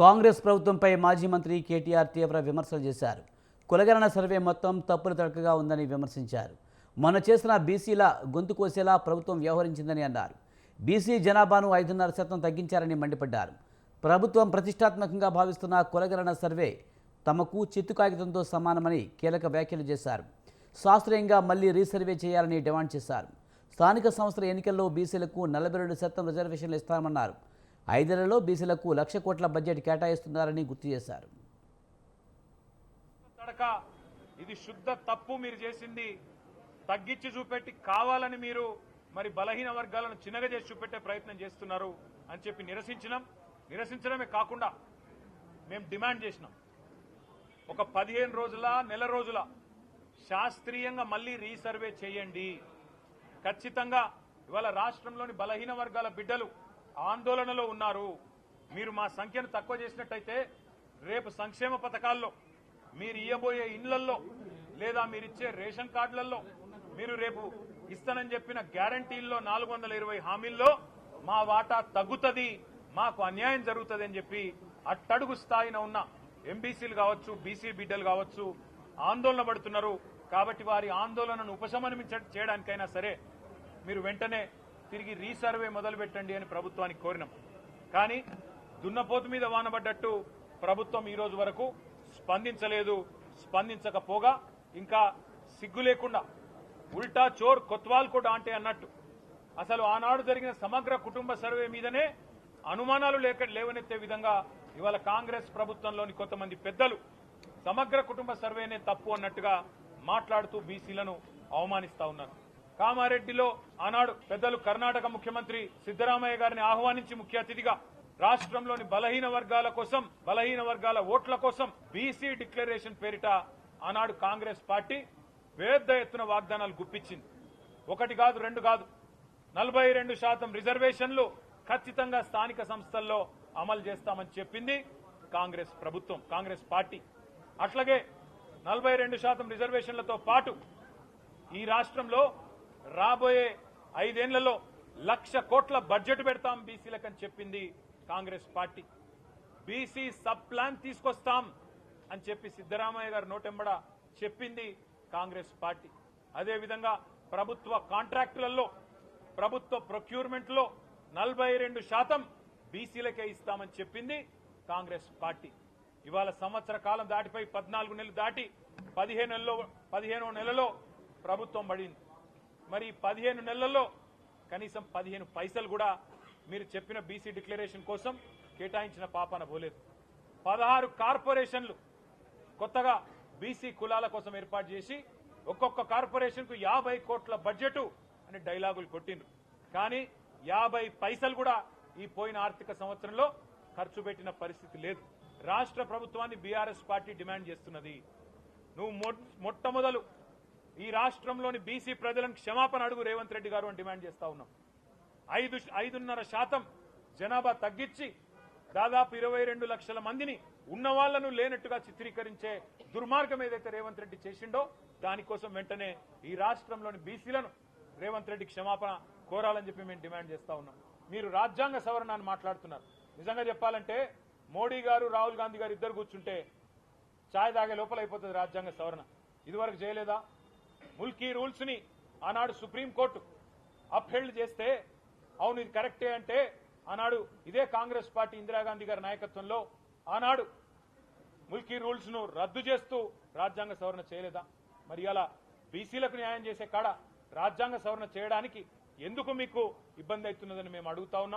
కాంగ్రెస్ ప్రభుత్వంపై మాజీ మంత్రి కేటీఆర్ తీవ్ర విమర్శలు చేశారు. కులగణన సర్వే మొత్తం తప్పులు తడకగా ఉందని విమర్శించారు. మొన్న చేసిన బీసీల గొంతు కోసేలా ప్రభుత్వం వ్యవహరించిందని అన్నారు. బీసీ జనాభాను ఐదున్నర శాతం తగ్గించారని మండిపడ్డారు. ప్రభుత్వం ప్రతిష్టాత్మకంగా భావిస్తున్న కులగణన సర్వే తమకు చిత్తు కాగితంతో సమానమని కీలక వ్యాఖ్యలు చేశారు. శాస్త్రీయంగా మళ్ళీ రీసర్వే చేయాలని డిమాండ్ చేశారు. స్థానిక సంస్థల ఎన్నికల్లో బీసీలకు నలభై రెండు శాతం రిజర్వేషన్లు ఇస్తామన్నారు. ఐదేళ్ళలో బీసీలకు లక్ష కోట్ల బడ్జెట్ కేటాయిస్తున్నారని గుర్తు చేశారు. తడక ఇది శుద్ధ తప్పు మీరు చేసింది. తగ్గించి చూపెట్టి కావాలని మీరు మరి బలహీన వర్గాలను చిన్నగా చేసి చూపెట్టే ప్రయత్నం చేస్తున్నారు అని చెప్పి నిరసించినాం నిరసించడమే కాకుండా మేము డిమాండ్ చేసినాం. ఒక పదిహేను రోజుల నెల రోజుల శాస్త్రీయంగా మళ్ళీ రీసర్వే చేయండి. ఖచ్చితంగా ఇవాళ రాష్ట్రంలోని బలహీన వర్గాల బిడ్డలు ఆందోళనలో ఉన్నారు. మీరు మా సంఖ్యను తక్కువ చేసినట్టయితే రేపు సంక్షేమ పథకాల్లో మీరు ఇయ్యబోయే ఇండ్లల్లో లేదా మీరిచ్చే రేషన్ కార్డులలో మీరు రేపు ఇస్తానని చెప్పిన గ్యారంటీల్లో నాలుగు వందల ఇరవై హామీల్లో మా వాటా తగ్గుతుంది మాకు అన్యాయం జరుగుతుంది అని చెప్పి అట్టడుగు స్థాయిన ఉన్న ఎంబీసీలు కావచ్చు బీసీ బిడ్డలు కావచ్చు ఆందోళన పడుతున్నారు. కాబట్టి వారి ఆందోళనను ఉపశమనం చేయడానికైనా సరే మీరు వెంటనే తిరిగి రీసర్వే మొదలు పెట్టండి అని ప్రభుత్వానికి కోరినాం. కానీ దున్నపోతు మీద వానబడ్డట్టు ప్రభుత్వం ఈ రోజు వరకు స్పందించలేదు స్పందించకపోగా ఇంకా సిగ్గు లేకుండా ఉల్టా చోర్ కొత్వాల్ కూడా అంటే అన్నట్టు. అసలు ఆనాడు జరిగిన సమగ్ర కుటుంబ సర్వే మీదనే అనుమానాలు లేక లేవనెత్తే విధంగా ఇవాళ కాంగ్రెస్ ప్రభుత్వంలోని కొంతమంది పెద్దలు సమగ్ర కుటుంబ సర్వేనే తప్పు అన్నట్టుగా మాట్లాడుతూ బీసీలను అవమానిస్తా ఉన్నారు. కామారెడ్డిలో ఆనాడు పెద్దలు కర్ణాటక ముఖ్యమంత్రి సిద్దరామయ్య గారిని ఆహ్వానించి ముఖ్య అతిథిగా రాష్ట్రంలోని బలహీన వర్గాల కోసం బలహీన వర్గాల ఓట్ల కోసం బీసీ డిక్లరేషన్ పేరిట ఆనాడు కాంగ్రెస్ పార్టీ పెద్ద ఎత్తున వాగ్దానాలు గుప్పించింది. ఒకటి కాదు రెండు కాదు నలభై రెండు శాతం రిజర్వేషన్లు ఖచ్చితంగా స్థానిక సంస్థల్లో అమలు చేస్తామని చెప్పింది కాంగ్రెస్ ప్రభుత్వం కాంగ్రెస్ పార్టీ. అట్లాగే నలభై రెండు శాతం రిజర్వేషన్లతో పాటు ఈ రాష్ట్రంలో రాబోయే ఐదేళ్ళలో లక్ష కోట్ల బడ్జెట్ పెడతాం బీసీలకని చెప్పింది Congress party. BC sub plan తీసుకొస్తాం అని చెప్పి సిద్దరామయ్య గారు నోటెంబడ చెప్పింది కాంగ్రెస్ పార్టీ. అదేవిధంగా ప్రభుత్వ కాంట్రాక్టులలో ప్రభుత్వ ప్రొక్యూర్మెంట్లో నలభై రెండు శాతం బీసీలకే ఇస్తామని చెప్పింది కాంగ్రెస్ పార్టీ. ఇవాళ సంవత్సర కాలం దాటిపోయి పద్నాలుగు నెలలు దాటి పదిహేను నెలలో పదిహేనో నెలలో ప్రభుత్వం పడింది. మరి పదిహేను నెలల్లో కనీసం పదిహేను పైసలు కూడా మీరు చెప్పిన బీసీ డిక్లరేషన్ కోసం కేటాయించిన పాపన పోలేదు. పదహారు కార్పొరేషన్లు కొత్తగా బీసీ కులాల కోసం ఏర్పాటు చేసి ఒక్కొక్క కార్పొరేషన్కు యాభై కోట్ల బడ్జెట్ అని డైలాగులు కొట్టిండ్రు. కానీ యాభై పైసలు కూడా ఈ పోయిన ఆర్థిక సంవత్సరంలో ఖర్చు పెట్టిన పరిస్థితి లేదు. రాష్ట్ర ప్రభుత్వాన్ని బీఆర్ఎస్ పార్టీ డిమాండ్ చేస్తున్నది. నువ్వు మొట్టమొదలు ఈ రాష్ట్రంలోని బీసీ ప్రజలను క్షమాపణ అడుగు రేవంత్ రెడ్డి గారు అని డిమాండ్ చేస్తా ఉన్నాం. ఐదు ఐదున్నర శాతం జనాభా తగ్గించి దాదాపు ఇరవై రెండు లక్షల మందిని ఉన్న వాళ్ళను లేనట్టుగా చిత్రీకరించే దుర్మార్గం ఏదైతే రేవంత్ రెడ్డి చేసిండో దానికోసం వెంటనే ఈ రాష్ట్రంలోని బీసీలను రేవంత్ రెడ్డి క్షమాపణ కోరాలని చెప్పి మేము డిమాండ్ చేస్తా ఉన్నాం. మీరు రాజ్యాంగ సవరణ అని మాట్లాడుతున్నారు. నిజంగా చెప్పాలంటే మోడీ గారు రాహుల్ గాంధీ గారు ఇద్దరు కూర్చుంటే ఛాయ్ తాగే లోపల అయిపోతుంది రాజ్యాంగ సవరణ. ఇదివరకు చేయలేదా? ముల్కీ రూల్స్ని ఆనాడు సుప్రీంకోర్టు అప్హెల్డ్ చేస్తే అవును ఇది కరెక్టే అంటే ఆనాడు ఇదే కాంగ్రెస్ పార్టీ ఇందిరాగాంధీ గారి నాయకత్వంలో ఆనాడు ముల్కీ రూల్స్ను రద్దు చేస్తూ రాజ్యాంగ సవరణ చేయలేదా? మరి అలా బీసీలకు న్యాయం చేసే కాడ రాజ్యాంగ సవరణ చేయడానికి ఎందుకు మీకు ఇబ్బంది అవుతున్నదని మేము అడుగుతా ఉన్నాం.